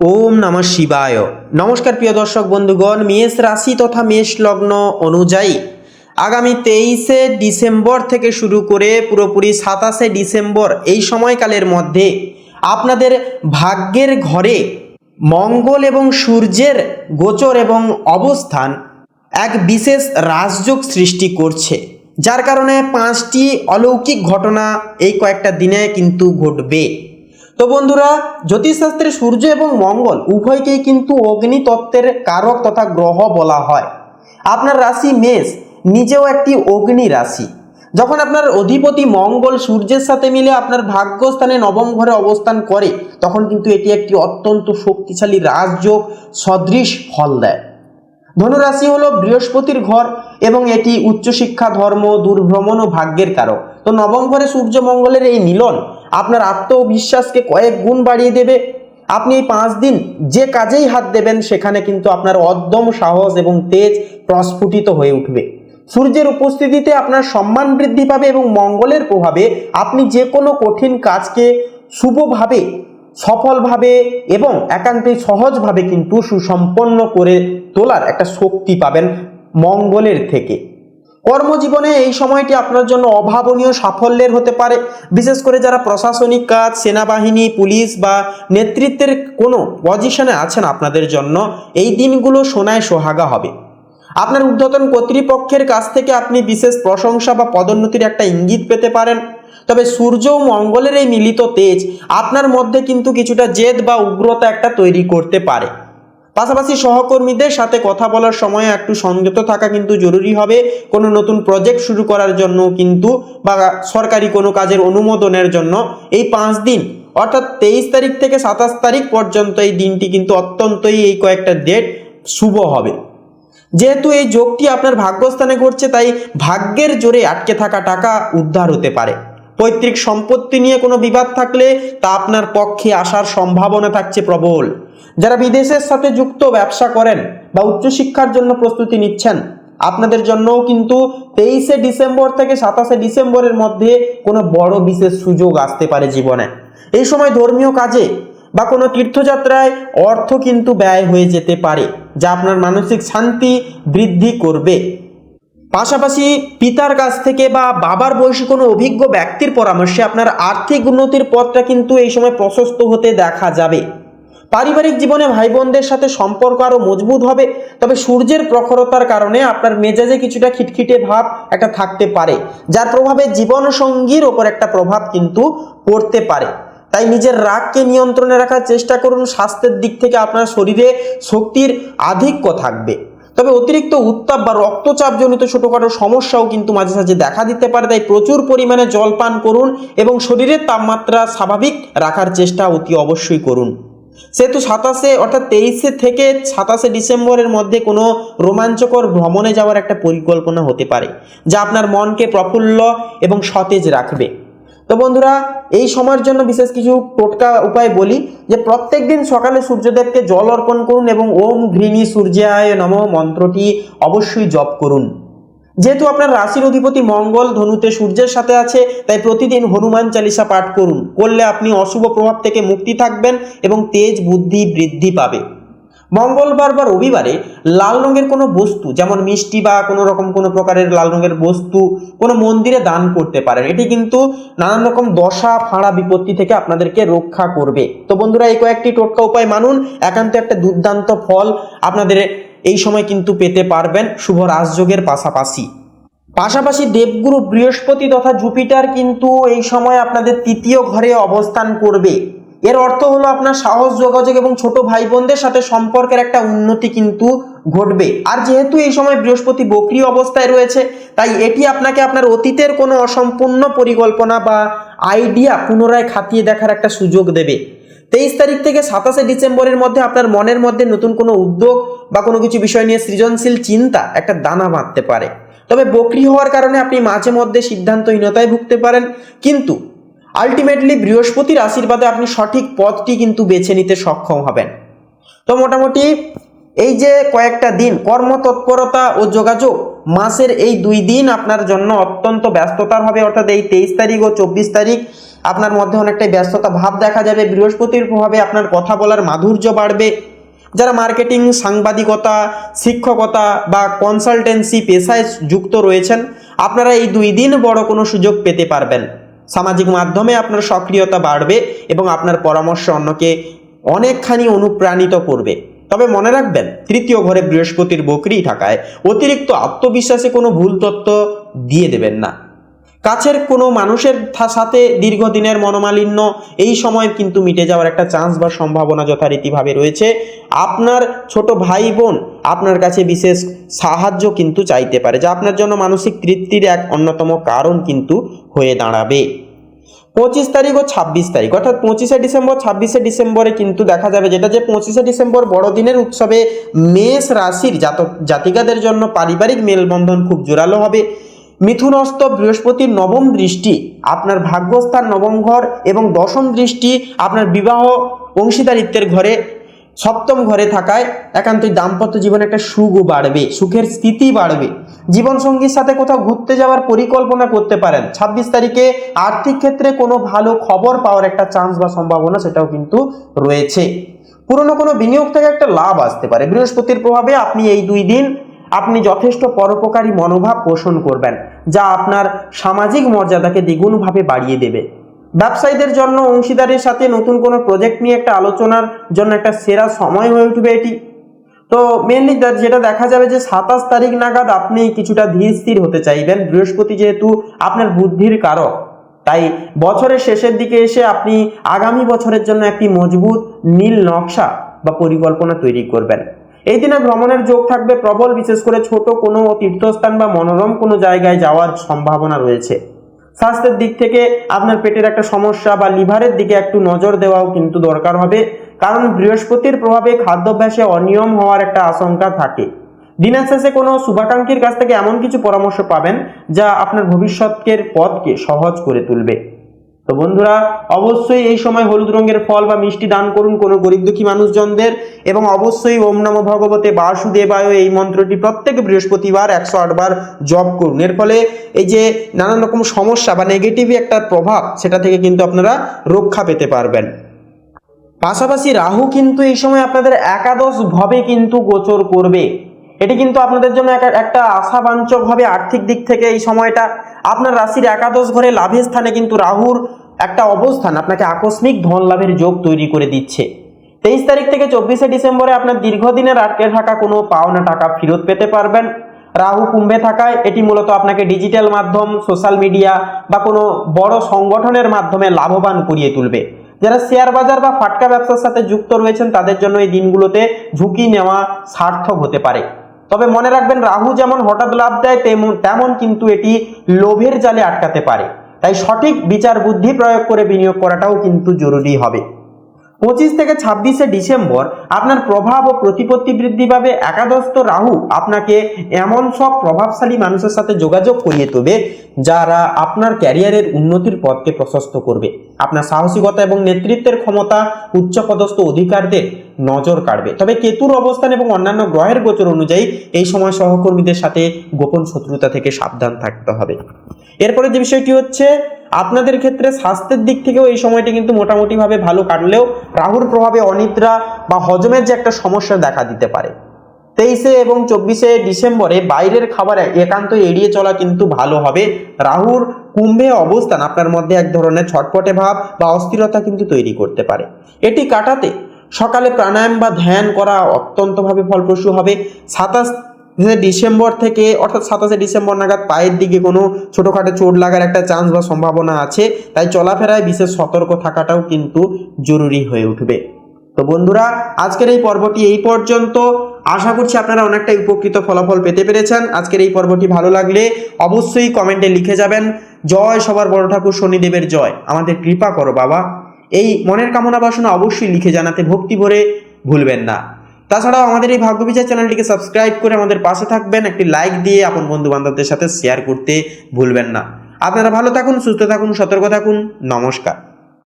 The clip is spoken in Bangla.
ওম নমঃ শিবায়। নমস্কার প্রিয় দর্শক বন্ধুগণ, মেষ রাশি তথা মেষ লগ্ন অনুযায়ী আগামী তেইশে ডিসেম্বর থেকে শুরু করে পুরোপুরি সাতাশে ডিসেম্বর এই সময়কালের মধ্যে আপনাদের ভাগ্যের ঘরে মঙ্গল এবং সূর্যের গোচর এবং অবস্থান এক বিশেষ রাজযোগ সৃষ্টি করছে, যার কারণে পাঁচটি অলৌকিক ঘটনা এই কয়েকটা দিনে কিন্তু ঘটবে। তো বন্ধুরা, জ্যোতিষশাস্ত্রে সূর্য এবং মঙ্গল উভয়কেই কিন্তু অগ্নি তত্ত্বের কারক তথা গ্রহ বলা হয়। আপনার রাশি মেষ, নিজেও একটি অগ্নি রাশি। যখন আপনার অধিপতি মঙ্গল সূর্যের সাথে মিলে আপনার ভাগ্যস্থানে নবম ঘরে অবস্থান করে, তখন কিন্তু এটি একটি অত্যন্ত শক্তিশালী রাজযোগ, সদৃশ ফল দেয়। ধনুরাশি হলো বৃহস্পতির ঘর এবং এটি উচ্চশিক্ষা, ধর্ম, দুর্ভ্রমণ ও ভাগ্যের কারক। তো নবম ঘরে সূর্য মঙ্গলের এই মিলন আপনার আত্মবিশ্বাসকে কয়েক গুণ বাড়িয়ে দেবে। আপনি এই পাঁচ দিন যে কাজেই হাত দেবেন, সেখানে কিন্তু আপনার অদ্যম সাহস এবং তেজ প্রস্ফুটিত হয়ে উঠবে। সূর্যের উপস্থিতিতে আপনার সম্মান বৃদ্ধি পাবে এবং মঙ্গলের প্রভাবে আপনি যে কোনো কঠিন কাজকে শুভভাবে, সফলভাবে এবং একান্তই সহজভাবে কিন্তু সুসম্পন্ন করে তোলার একটা শক্তি পাবেন মঙ্গলের থেকে। কর্মজীবনে এই সময়টি আপনার জন্য অভাবনীয়, সাফল্যের হতে পারে। বিশেষ করে যারা প্রশাসনিক কাজ, সেনাবাহিনী, পুলিশ বা নেতৃত্বের কোনো পজিশনে আছেন আপনাদের জন্য, এই দিনগুলো সোনায় সোহাগা হবে। আপনার ঊর্ধ্বতন কর্তৃপক্ষের কাছ থেকে আপনি বিশেষ প্রশংসা বা পদোন্নতির একটা ইঙ্গিত পেতে পারেন। তবে সূর্য ও মঙ্গলের এই মিলিত তেজ আপনার মধ্যে কিন্তু কিছুটা জেদ বা উগ্রতা একটা তৈরি করতে পারে। পাশাপাশি সহকর্মীদের সাথে কথা বলার সময় একটু সংযত থাকা কিন্তু জরুরি হবে। কোনো নতুন প্রজেক্ট শুরু করার জন্য কিন্তু বা সরকারি কোনো কাজের অনুমোদনের জন্য এই পাঁচ দিন, অর্থাৎ তেইশ তারিখ থেকে সাতাশ তারিখ পর্যন্ত এই দিনটি কিন্তু অত্যন্তই এই কয়েকটা ডেট শুভ হবে। যেহেতু এই যোগটি আপনার ভাগ্যস্থানে ঘটছে, তাই ভাগ্যের জোরে আটকে থাকা টাকা উদ্ধার হতে পারে। পৈতৃক সম্পত্তি নিয়ে কোনো বিবাদ থাকলে তা আপনার পক্ষে আসার সম্ভাবনা থাকছে প্রবল। যারা বিদেশের সাথে যুক্ত, ব্যবসা করেন বা উচ্চশিক্ষার জন্য প্রস্তুতি নিচ্ছেন, আপনাদের জন্যও কিন্তু তেইশে ডিসেম্বর থেকে সাতাশে ডিসেম্বরের মধ্যে কোনো বড় বিশেষ সুযোগ আসতে পারে জীবনে। এই সময় ধর্মীয় কাজে বা কোনো তীর্থযাত্রায় অর্থ কিন্তু ব্যয় হয়ে যেতে পারে, যা আপনার মানসিক শান্তি বৃদ্ধি করবে। পাশাপাশি পিতার কাছ থেকে বা বাবার বয়সী কোনো অভিজ্ঞ ব্যক্তির পরামর্শে আপনার আর্থিক উন্নতির পথটা কিন্তু এই সময় প্রশস্ত হতে দেখা যাবে। পারিবারিক জীবনে ভাই বোনদের সাথে সম্পর্ক আরও মজবুত হবে, তবে সূর্যের প্রখরতার কারণে আপনার মেজাজে কিছুটা খিটখিটে ভাব একটা থাকতে পারে, যার প্রভাবে জীবনসঙ্গীর ওপর একটা প্রভাব কিন্তু পড়তে পারে। তাই নিজের রাগকে নিয়ন্ত্রণে রাখার চেষ্টা করুন, স্বাস্থ্যের দিক থেকে আপনার শরীরে শক্তির আধিক্য থাকবে। তবে অতিরিক্ত উত্তাপ বা রক্তচাপজনিত ছোটোখাটো সমস্যাও কিন্তু মাঝে সাঝে দেখা দিতে পারে, তাই প্রচুর পরিমাণে জল পান করুন এবং শরীরের তাপমাত্রা স্বাভাবিক রাখার চেষ্টা অতি অবশ্যই করুন। সেহেতু সাতাশে অর্থাৎ তেইশে থেকে সাতাশে ডিসেম্বরের মধ্যে কোনো রোমাঞ্চকর ভ্রমণে যাওয়ার একটা পরিকল্পনা হতে পারে, যা আপনার মনকে প্রফুল্ল এবং সতেজ রাখবে। তো বন্ধুরা, এই সময়ের জন্য বিশেষ কিছু টোটকা উপায় বলি, যে প্রত্যেক দিন সকালে সূর্যদেবকে জল অর্পণ করুন এবং ওম ঘৃণী সূর্যায় নম মন্ত্রটি অবশ্যই জপ করুন। যেহেতু আপনার রাশির অধিপতি মঙ্গল, ধনুতে সূর্যের সাথে আছে, তাই প্রতিদিন হনুমান চালিসা পাঠ করুন। করলে আপনি অশুভ প্রভাব থেকে মুক্তি থাকবেন এবং তেজ, বুদ্ধি বৃদ্ধি পাবে। মঙ্গলবার বা রবিবারে লাল রঙের কোনো বস্তু, যেমন মিষ্টি বা কোনো রকম কোনো প্রকারের লাল রঙের বস্তু, কোনো মন্দিরে দান করতে পারেন। এটি কিন্তু নানান রকম দশা, ফাঁড়া বিপত্তি থেকে আপনাদেরকে রক্ষা করবে। তো বন্ধুরা, এই কয়েকটি টোটকা উপায় মানুন। একান্ত একটা দুর্দান্ত ফল আপনাদের এই সময় কিন্তু পেতে পারবেন শুভ রাজযোগের পাশাপাশি। পাশাপাশি দেবগুরু বৃহস্পতি তথা জুপিটার কিন্তু এই সময় আপনাদের তৃতীয় ঘরে অবস্থান করবে। এর অর্থ হলো আপনার সাহস, যোগাযোগ এবং ছোট ভাই বোনদের সাথে সম্পর্কের একটা উন্নতি কিন্তু ঘটবে। আর যেহেতু এই সময় বৃহস্পতি বক্রি অবস্থায় রয়েছে, তাই এটি আপনাকে আপনার অতীতের কোনো অসম্পূর্ণ পরিকল্পনা বা আইডিয়া পুনরায় খাতিয়ে দেখার একটা সুযোগ দেবে। তেইশ তারিখ থেকে সাতাশে ডিসেম্বরের মধ্যে আপনার মনের মধ্যে নতুন কোনো উদ্যোগ বা কোনো কিছু বিষয় নিয়ে সৃজনশীল চিন্তা একটা দানা বাঁধতে পারে। তবে বকরি হওয়ার কারণে আপনি মাঝে মধ্যে সিদ্ধান্তহীনতায় ভুগতে পারেন, কিন্তু আলটিমেটলি বৃহস্পতির আশীর্বাদে আপনি সঠিক পথটি কিন্তু বেছে নিতে সক্ষম হবেন। তো মোটামুটি এই যে কয়েকটা দিন, কর্মতৎপরতা ও যোগাযোগ, মাসের এই দুই দিন আপনার জন্য অত্যন্ত ব্যস্ততার হবে। অর্থাৎ এই তেইশ তারিখ ও চব্বিশ তারিখ আপনার মধ্যে অনেকটাই ব্যস্ততা ভাব দেখা যাবে। বৃহস্পতির প্রভাবে আপনার কথা বলার মাধুর্য বাড়বে। যারা মার্কেটিং, সাংবাদিকতা, শিক্ষকতা বা কনসালটেন্সি পেশায় যুক্ত রয়েছেন, আপনারা এই দুই দিন বড় কোনো সুযোগ পেতে পারবেন। সামাজিক মাধ্যমে আপনার সক্রিয়তা বাড়বে এবং আপনার পরামর্শ অন্যকে অনেকখানি অনুপ্রাণিত করবে। তবে মনে রাখবেন, তৃতীয় ঘরে বৃহস্পতির বকরি থাকায় অতিরিক্ত আত্মবিশ্বাসে কোনো ভুল তত্ত্ব দিয়ে দেবেন না। কাছের কোনো মানুষের সাথে দীর্ঘদিনের মনোমালিন্য, এই সময় কিন্তু মিটে যাওয়ার একটা চান্স বা সম্ভাবনা যথারীতিভাবে রয়েছে। আপনার ছোট ভাই বোন আপনার কাছে বিশেষ সাহায্য কিন্তু চাইতে পারে, যা আপনার জন্য মানসিক তৃপ্তির এক অন্যতম কারণ কিন্তু হয়ে দাঁড়াবে। পঁচিশ তারিখ ও ছাব্বিশ তারিখ, অর্থাৎ পঁচিশে ডিসেম্বর, ছাব্বিশে ডিসেম্বরে কিন্তু দেখা যাবে যেটা যে পঁচিশে ডিসেম্বর বড়দিনের উৎসবে মেষ রাশির জাতক, জাতিকাদের জন্য পারিবারিক মেলবন্ধন খুব জোরালো হবে। মিথুনস্থ বৃহস্পতির নবম দৃষ্টি, আপনার ভাগ্যস্থান নবম ঘর এবং দশম দৃষ্টি আপনার বিবাহ অংশীদারিত্বের ঘরে, সপ্তম ঘরে থাকায় একান্তই দাম্পত্য জীবনে একটা সুখ বাড়বে, সুখের স্থিতি বাড়বে। জীবনসঙ্গীর সাথে কোথাও ঘুরতে যাওয়ার পরিকল্পনা করতে পারেন। ছাব্বিশ তারিখে আর্থিক ক্ষেত্রে কোনো ভালো খবর পাওয়ার একটা চান্স বা সম্ভাবনা সেটাও কিন্তু রয়েছে। পুরনো কোনো বিনিয়োগ থেকে একটা লাভ আসতে পারে। বৃহস্পতির প্রভাবে আপনি এই দুই দিন আপনি যথেষ্ট পরোপকারী মনোভাব পোষণ করবেন, যা আপনার সামাজিক মর্যাদাকে দ্বিগুণভাবে বাড়িয়ে দেবে। ব্যবসায়ীদের জন্য অংশীদারের সাথে নতুন কোনো প্রজেক্ট নিয়ে একটা আলোচনার জন্য একটা সেরা সময় হয়ে উঠবে এটি। তো মেনলি যেটা দেখা যাবে যে সাতাশ তারিখ নাগাদ আপনি কিছুটা ধীর স্থির হতে চাইবেন। বৃহস্পতি যেহেতু আপনার বুদ্ধির কারক, তাই বছরের শেষের দিকে এসে আপনি আগামী বছরের জন্য একটি মজবুত নীল নকশা বা পরিকল্পনা তৈরি করবেন। এই দিনে ভ্রমণের যোগ থাকবে প্রবল, বিশেষ করে ছোট কোনো তীর্থস্থান বা মনোরম কোনো জায়গায় যাওয়ার সম্ভাবনা রয়েছে। স্বাস্থ্যের দিক থেকে আপনার পেটের একটা সমস্যা বা লিভারের দিকে একটু নজর দেওয়াও কিন্তু দরকার হবে, কারণ বৃহস্পতির প্রভাবে খাদ্যাভ্যাসে অনিয়ম হওয়ার একটা আশঙ্কা থাকে। দিনের শেষে কোনো শুভাকাঙ্ক্ষীর কাছ থেকে এমন কিছু পরামর্শ পাবেন, যা আপনার ভবিষ্যতের পথকে সহজ করে তুলবে। তো বন্ধুরা, অবশ্যই এই সময় হলুদ রঙের ফল বা মিষ্টি দান করুন কোনো গরিব দুঃখী মানুষজনদের এবং অবশ্যই ওম নম ভগবতে বাসুদেবায় এই মন্ত্রটি প্রত্যেক বৃহস্পতিবার একশো আটবার জপ করুন। এর ফলে এই যে নানান রকম সমস্যা বা নেগেটিভ একটা প্রভাব, সেটা থেকে কিন্তু আপনারা রক্ষা পেতে পারবেন। পাশাপাশি রাহু কিন্তু এই সময় আপনাদের একাদশ ভাবে কিন্তু গোচর করবে। এটি কিন্তু আপনাদের জন্য একটা- আশাবাঞ্চক হবে আর্থিক দিক থেকে এই সময়টা আপনার রাশির একাদশ ঘরে লাভের স্থানে কিন্তু রাহুর একটা অবস্থান, আপনাকে আকস্মিক ধন লাভের যোগ তৈরি করে দিচ্ছে। তেইশ তারিখ থেকে চব্বিশে ডিসেম্বরে আপনার দীর্ঘদিনের আটকে থাকা কোনো পাওনা টাকা ফেরত পেতে পারবেন। রাহু কুম্ভে থাকায় এটি মূলত আপনাকে ডিজিটাল মাধ্যম, সোশ্যাল মিডিয়া বা কোনো বড় সংগঠনের মাধ্যমে লাভবান করিয়ে তুলবে। যারা শেয়ার বাজার বা ফাটকা ব্যবসার সাথে যুক্ত রয়েছেন, তাদের জন্য এই দিনগুলোতে ঝুঁকি নেওয়া সার্থক হতে পারে। তবে মনে রাখবেন, রাহু যেমন হঠাৎ লাভ দেয়, তেমন তেমন কিন্তু এটি লোভের জালে আটকাতে পারে। তাই সঠিক বিচার বুদ্ধি প্রয়োগ করে বিনিয়োগ করাটাও কিন্তু জরুরি হবে। পঁচিশ থেকে ছাব্বিশে ডিসেম্বর আপনার প্রভাব ও প্রতিপত্তি বৃদ্ধি পাবে। একাদশত রাহু, আপনাকে এমন সব প্রভাবশালী মানুষের সাথে যোগাযোগ করিয়ে দেবে যারা আপনার ক্যারিয়ারের উন্নতির পথকে প্রশস্ত করবে। আপনার সাহসিকতা এবং নেতৃত্বের ক্ষমতা উচ্চপদস্থ অধিকারদের নজর কাড়বে। তবে কেতুর অবস্থান এবং অন্যান্য গ্রহের গোচর অনুযায়ী এই সময় সহকর্মীদের সাথে গোপন শত্রুতা থেকে সাবধান থাকতে হবে। এরপরে যে বিষয়টি হচ্ছে আপনাদের ক্ষেত্রে স্বাস্থ্যের দিক থেকেও এই সময়টি কিন্তু মোটামুটিভাবে ভালো কাটলেও রাহুর প্রভাবে অনিদ্রা বা হজমের যে একটা সমস্যা দেখা দিতে পারে। তেইশে এবং চব্বিশে ডিসেম্বরে বাইরের খাবার একান্ত এড়িয়ে চলা কিন্তু ভালো হবে। রাহুর কুম্ভে অবস্থান আপনার মধ্যে এক ধরনের ছটপটে ভাব বা অস্থিরতা কিন্তু তৈরি করতে পারে। এটি কাটাতে সকালে প্রাণায়াম বা ধ্যান করা অত্যন্তভাবে ফলপ্রসূ হবে। সাতাশ ডিসেম্বর থেকে, অর্থাৎ সাতাশে ডিসেম্বর নাগাদ পায়ের দিকে কোনো ছোটোখাটো চোট লাগার একটা চান্স বা সম্ভাবনা আছে, তাই চলাফেরায় বিশেষ সতর্ক থাকাটাও কিন্তু জরুরি হয়ে উঠবে। তো বন্ধুরা, আজকের এই পর্বটি এই পর্যন্ত। আশা করছি আপনারা অনেকটাই উপকৃত ফলাফল পেতে পেরেছেন। আজকের এই পর্বটি ভালো লাগলে অবশ্যই কমেন্টে লিখে যাবেন, জয় সবার বড় ঠাকুর, শনিদেবের জয়। আমাদের কৃপা করো বাবা। এই মনের কামনা বাসনা অবশ্যই লিখে জানাতে ভক্তি ভরে ভুলবেন না। তাছাড়াও আমাদের এই ভাগ্য বিচার চ্যানেলটিকে সাবস্ক্রাইব করে আমাদের পাশে থাকবেন, একটি লাইক দিয়ে আপন বন্ধু বান্ধবদের সাথে শেয়ার করতে ভুলবেন না। আপনারা ভালো থাকুন, সুস্থ থাকুন, সতর্ক থাকুন, নমস্কার।